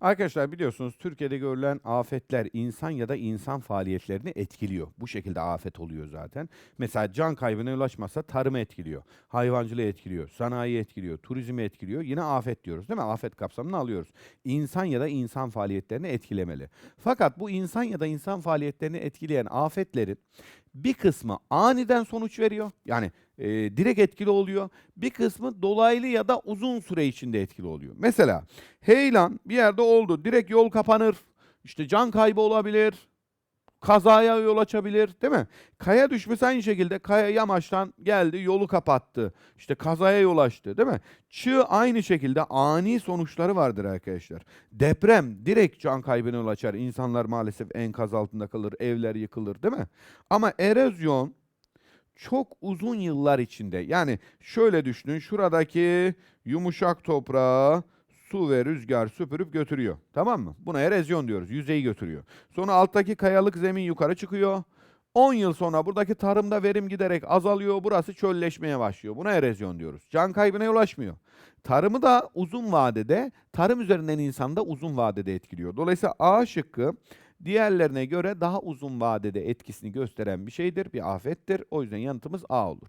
Arkadaşlar biliyorsunuz Türkiye'de görülen afetler insan ya da insan faaliyetlerini etkiliyor. Bu şekilde afet oluyor zaten. Mesela can kaybına yol tarımı etkiliyor, hayvancılığı etkiliyor, sanayi etkiliyor, turizmi etkiliyor. Yine afet diyoruz değil mi? Afet kapsamını alıyoruz. İnsan ya da insan faaliyetlerini etkilemeli. Fakat bu insan ya da insan faaliyetlerini etkileyen afetlerin bir kısmı aniden sonuç veriyor. Yani e, direkt etkili oluyor. Bir kısmı dolaylı ya da uzun süre içinde etkili oluyor. Mesela heyelan bir yerde oldu. Direkt yol kapanır. İşte can kaybı olabilir. Kazaya yol açabilir değil mi? Kaya düşmesi aynı şekilde kaya yamaçtan geldi yolu kapattı. İşte kazaya yol açtı değil mi? Çığ aynı şekilde ani sonuçları vardır arkadaşlar. Deprem direkt can kaybına yol açar. İnsanlar maalesef enkaz altında kalır, evler yıkılır değil mi? Ama erozyon çok uzun yıllar içinde yani şöyle düşünün şuradaki yumuşak toprağı su ve rüzgar süpürüp götürüyor. Tamam mı? Buna erozyon diyoruz. Yüzeyi götürüyor. Sonra alttaki kayalık zemin yukarı çıkıyor. 10 yıl sonra buradaki tarımda verim giderek azalıyor. Burası çölleşmeye başlıyor. Buna erozyon diyoruz. Can kaybına yol açmıyor. Tarımı da uzun vadede, tarım üzerinden insanda uzun vadede etkiliyor. Dolayısıyla A şıkkı diğerlerine göre daha uzun vadede etkisini gösteren bir şeydir, bir afettir. O yüzden yanıtımız A olur.